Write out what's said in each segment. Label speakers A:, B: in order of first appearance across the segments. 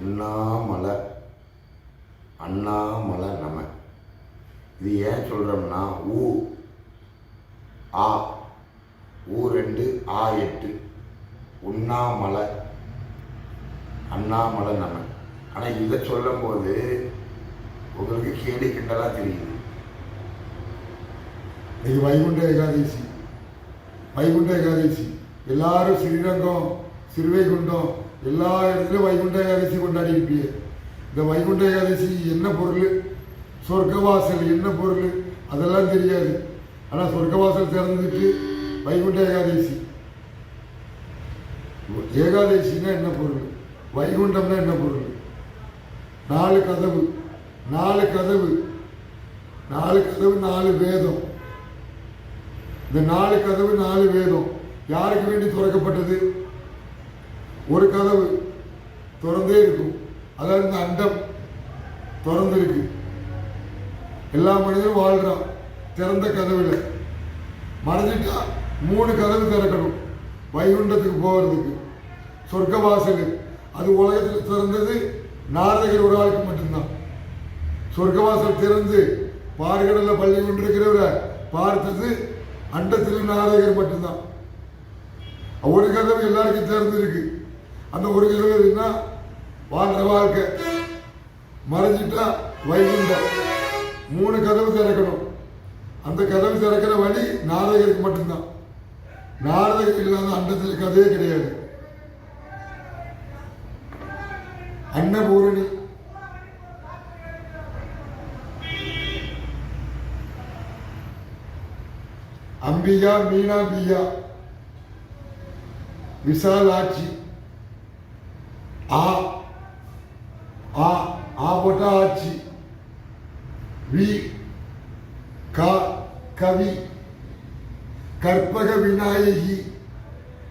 A: அண்ணாமலை. அண்ணாமலை நம இது ஏன் சொல்கிறோம்னா ஊ ஆ ஊ ரெண்டு ஆ எட்டு உண்ணாமலை அண்ணாமலை நம ஆனால் இதை சொல்லும்போது உங்களுக்கு கேடு கிண்டலாக தெரியுது.
B: இது வைகுண்ட ஏகாதசி. வைகுண்ட ஏகாதசி. எல்லாரும் ஸ்ரீரங்கம் சிறுவைகுண்டம் எல்லா இடத்துலையும் வைகுண்ட ஏகாதசி கொண்டாடி இருப்பீங்க இந்த வைகுண்ட ஏகாதசி என்ன பொருள்? சொர்க்கவாசல் என்ன பொருள்? அதெல்லாம் தெரியாது. ஆனால் சொர்க்கவாசல் திறந்துட்டு வைகுண்ட ஏகாதசி. ஏகாதசின்னா என்ன பொருள்? வைகுண்டம்னா என்ன பொருள்? நாலு கதவு. நாலு கதவு. நாலு கதவு நாலு வேதம். இந்த நாலு கதவு நாலு வேதம். யாருக்கு வேண்டி துறக்கப்பட்டது? ஒரு கதவு திறந்தே இருக்கும். அதாவது இந்த அண்டம் திறந்திருக்கு. எல்லா மனிதனும் வாழ்கிறான் திறந்த கதவில். மறைஞ்சிட்டா மூணு கதவு திறக்கணும். வைகுண்டத்துக்கு போகிறதுக்கு சொர்க்க வாசல் அது உலகத்தில் திறந்தது நாரதகர் ஒரு ஆளுக்கு மட்டும்தான். சொர்க்கவாசல் திறந்து பார்கடல்ல பள்ளி கொண்டிருக்கிறவரை பார்த்தது அண்டத்தில் நாரதகர் மட்டும்தான். ஒரு கதவு எல்லாருக்கும் திறந்துருக்கு. அந்த ஒரு கதவு எதுன்னா வாழ்ற வாழ்க்கை. மறைஞ்சிட்டா வைகுண்டம். மூணு கதவு திறக்கணும். அந்த கதவு திறக்கிற வழி நாரதகருக்கு மட்டும்தான். நாரதகர் இல்லாத அண்டத்தில் கதையே கிடையாது. அன்னபூரணி. அம்பிகா மீனாம்பிகா விசாலாட்சி. ஆ ஆ ஆ போட்டா ஆட்சி வி க கவி கற்பக விநாயகி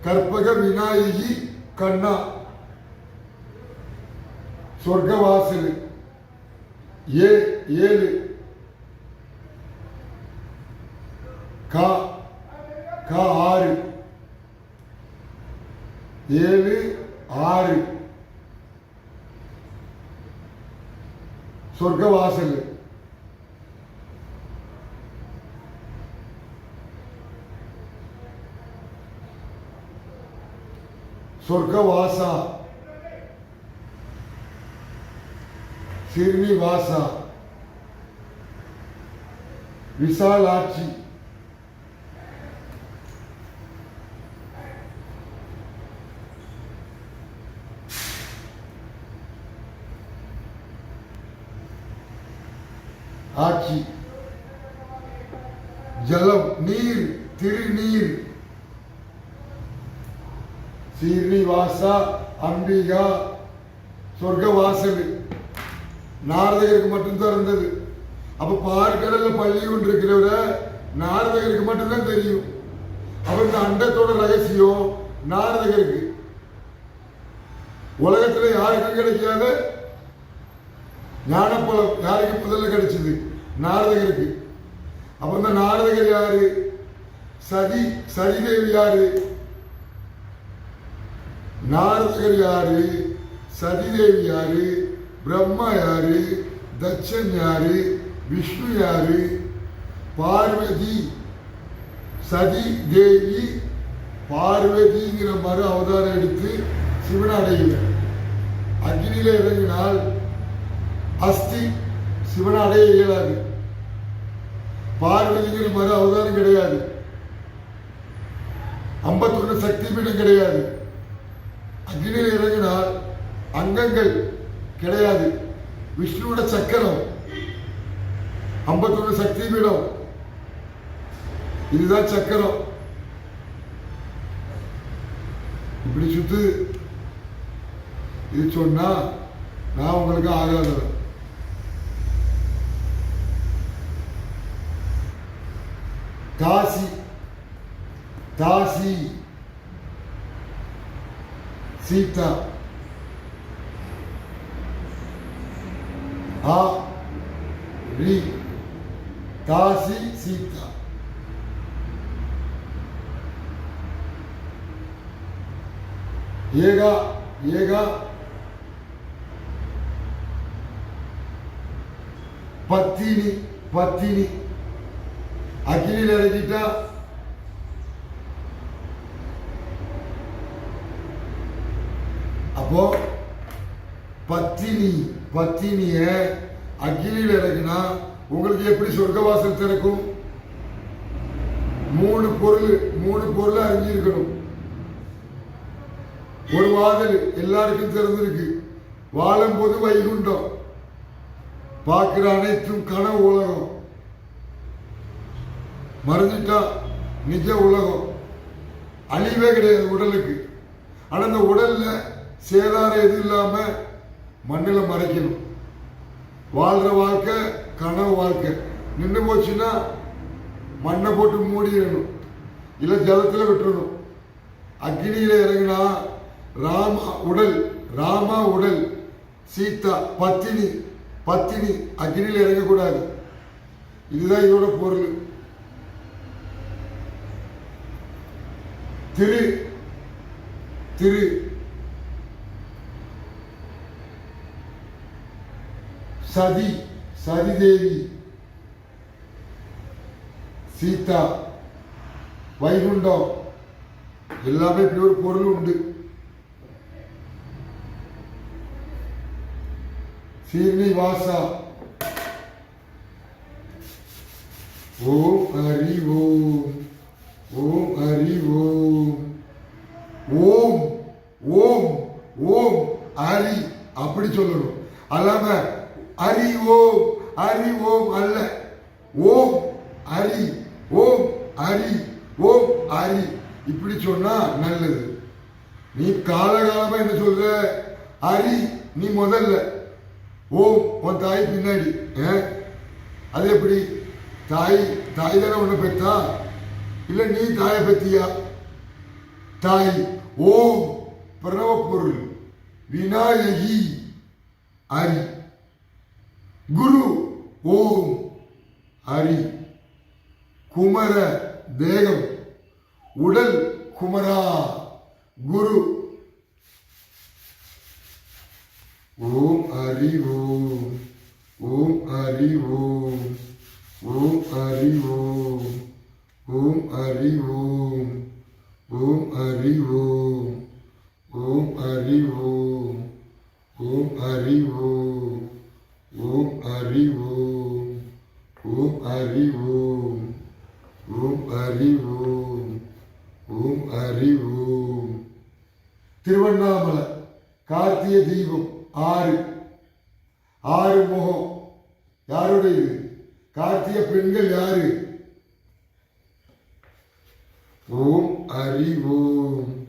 B: கற்பக விநாயகி கண்ணா சொர்க்கவாசல் ஏ ஏழு கா கா ஆறு ஏழு ஆறு சொர்க்கவாசல் சொர்க்கவாசா ஸ்ரீனிவாசா விசாலாட்சி ஆட்சி. ஜலம் நீர் திருநீர். ஸ்ரீனிவாசா அம்பிகா சொர்க்கவாசல். நாரதகருக்கு மட்டும்தான் இருந்தது. அப்ப பார்க்கடல்ல பள்ளி கொண்டிருக்கிறவர நாரதகருக்கு மட்டும்தான் தெரியும். அப்ப இந்த அண்டத்தோட ரகசியம் நாரதகருக்கு. உலகத்துல யாருக்கும் கிடைக்காத ஞானப்பழம் யாருக்கு முதல்ல கிடைச்சது? நாரதகருக்கு. அப்போ இந்த நாரதகர் யாரு? சதி சதிதேவி யாரு? நாரதகர் யாரு? சதிதேவி யாரு? பிரம்மா யாரு? தட்சன் யாரு? விஷ்ணு யாரு? பார்வதி சதி தேவி பார்வதிங்கிற மறு அவதாரம் எடுத்து சிவன் அடையல அக்னியில் இறங்கினால் அஸ்தி சிவனை அடைய இயலாது. பார்வதிக்கு மறு அவதாரம் கிடையாது. ஐம்பத்தொன்று சக்தி பீடம் கிடையாது. அக்னியில் இறங்கினால் அங்கங்கள் கிடையாது. விஷ்ணுவோட சக்கரம். ஐம்பத்தொன்று சக்தி பீடம் இதுதான் சக்கரம். இப்படி சுத்து. இது சொன்னா நான் உங்களுக்கு ஆகாதவன் தாசி தாசி சீதா ஆ ரி தாசி சீதா ஏகா ஏகா பத்தினி பத்தினி அக்கினியில் இறக்கிட்டா அப்போ பத்தினி பத்தினிய அக்கினியில் இறக்குனா உங்களுக்கு எப்படி சொர்க்கவாசல் திறக்கும்? மூணு பொருள் மூணு பொருள் அறிஞ்சிருக்கணும். ஒரு வாதல் எல்லாருக்கும் திறந்திருக்கு. வாழும்போது வைகுண்டம். பார்க்கிற அனைத்தும் கனவு உலகம். மறைஞ்சிட்டா நிஜ உலகம். அழிவே கிடையாது உடலுக்கு. ஆனால் அந்த உடலில் சேதாரம் எதுவும் இல்லாமல் மண்ணில் மறைக்கணும். வாழ்கிற வாழ்க்கை கனவு வாழ்க்கை. நின்று போச்சுன்னா மண்ணை போட்டு மூடிடணும். இல்லை ஜலத்தில் விட்டுறணும். அக்னியில் இறங்கினா ராமா உடல் ராமா உடல் சீதா பத்தினி பத்தினி அக்னியில் இறங்கக்கூடாது. இதுதான் இதோட பொருள். திரு திரு. சதி சதிதேவி. சீதா. வைகுண்டம். எல்லாமே இப்படி ஒரு பொருள் உண்டு. சீர்ணிவாசா ஓம் ஹரி ஓம் ஓம் ஓம் ஹரி அப்படி சொல்லணும் அல்லாம ஹரி ஓம் ஹரி ஓம் அல்ல ஓம் ஹரி ஓம் ஹரி ஓம் ஹரி இப்படி சொன்னா நல்லது. நீ காலகாலமா என்ன சொல்ற? அரி நீ முதல்ல. ஓம் உன் தாய் பின்னாடி. அது எப்படி? தாய் தாய் தானே ஒன்று பெற்றா? இல்லை நீ தாயை பற்றியா? தாய் ஓம் பிரணவ பொருள் விநாயகி ஹரி குரு ஓம் ஹரி குமர தேகம். உடல் குமரா. குரு. ஓம் ஹரி ஓம் ஓம் ஹரி ஓம் ஓம் ஹரி ஓம் ஓம் ஹரி ஓம் ஓம் ஹரி ஓம் ஓம் ஹரி ஓம் ஓம் ஹரி ஓம் ஓம் ஹரி ஓம் ஓம் ஹரி ஓம் அறிவோம் ஓம் அறிவோம் திருவண்ணாமலை கார்த்திய தீபம் ஆறு. ஆறு முகம். யாருடையது? கார்த்திய பெண்கள் யாரு? ஓம் அறிவோம்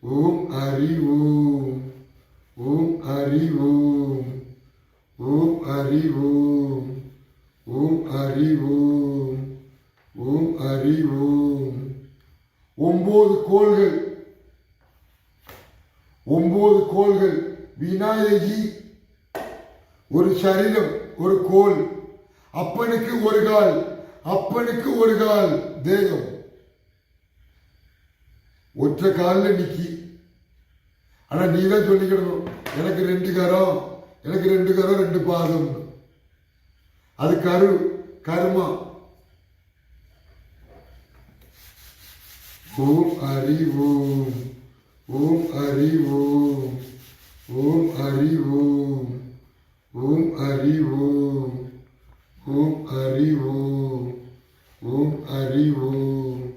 B: ஓம் அறிவோம் ஓம் அறிவோம் ஓம் அறிவோம் ஓம் அறிவோம் ஓம் ஓம் ஹரி ஓம். ஒன்பது கோள்கள். ஒன்பது கோள்கள். விநாயகி. ஒரு சரீரம் ஒரு கோல் அப்பனுக்கு ஒரு கால் அப்பனுக்கு ஒரு கால் தேகம். ஒற்றை காலில் நிக்கி. ஆனா நீ தான் சொல்லிக்கிடணும். எனக்கு ரெண்டு கரம் எனக்கு ரெண்டு கரம் ரெண்டு பாதம். அது கரு கருமா. ஓம் அறிவோம் ஓம். அறிவோம் ஓம். அறிவோம் ஓம். அறிவோம் ஓம். அறிவோம் ஓம். அறிவோம்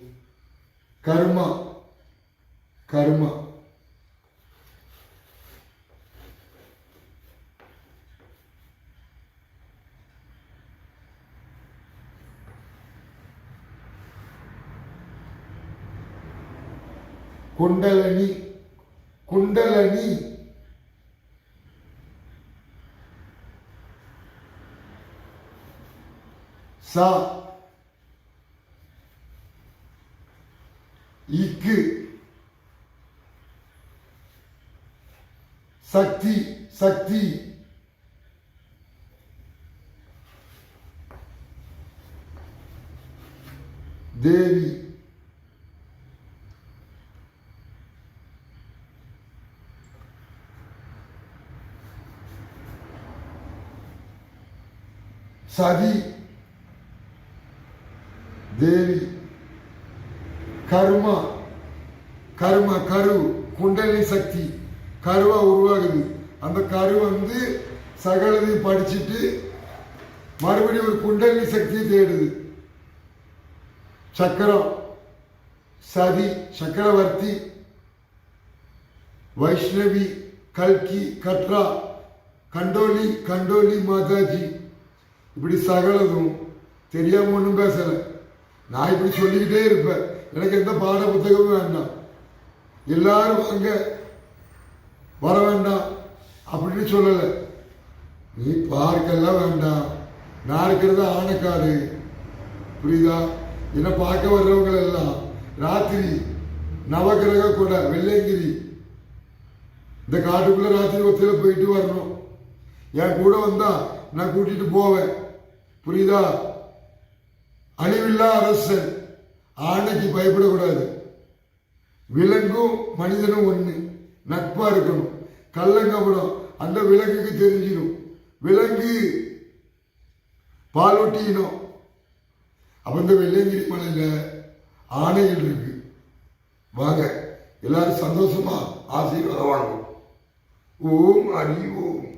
B: கர்மா. கர்மா. குண்டலனி குண்டலனி சா. இக்கு. சக்தி சக்தி. தேவி. சதி தேவி கருமா கர்மா கரு குண்டலினி சக்தி கருவா உருவாகுது. அந்த கரு வந்து சகலதையும் படிச்சுட்டு மறுபடியும் ஒரு குண்டலி சக்தியை தேடுது. சக்கரம் சதி சக்கரவர்த்தி வைஷ்ணவி கல்கி கட்ரா கண்டோலி கண்டோலி மாதாஜி. இப்படி சகலதும் தெரியாம ஒன்றும் பேசல. நான் இப்படி சொல்லிக்கிட்டே இருப்பேன். எனக்கு எந்த பாட புத்தகமும் வேண்டாம். எல்லாரும் அங்கே வர வேண்டாம். அப்படின்னு சொல்லலை. நீ பார்க்கெல்லாம் வேண்டாம். நான் இருக்கிறது ஆனக்காடு. புரியுதா? என்னை பார்க்க வர்றவங்க எல்லாம் ராத்திரி நவகிரக கூட வெள்ளைங்கிரி இந்த காட்டுக்குள்ள ராத்திரி ஒத்தையில போயிட்டு வரணும். என் கூட வந்தா நான் கூட்டிட்டு போவேன். புரியுதா? அழிவில்லா அரசன். ஆணைக்கு பயப்படக்கூடாது. விலங்கும் மனிதனும் ஒண்ணு. நட்பா இருக்கணும். கள்ளங்கபடம் அந்த விலங்குக்கு தெரிஞ்சிடும். விலங்கு பாலூட்டியினம் அப்ப இந்த வெள்ளையங்கிரி மலையில ஆணைகள் இருக்கு. வாங்க எல்லாரும் சந்தோஷமா ஆசீர்வாதம் வாங்கணும் ஓம் ஹரி ஓம்.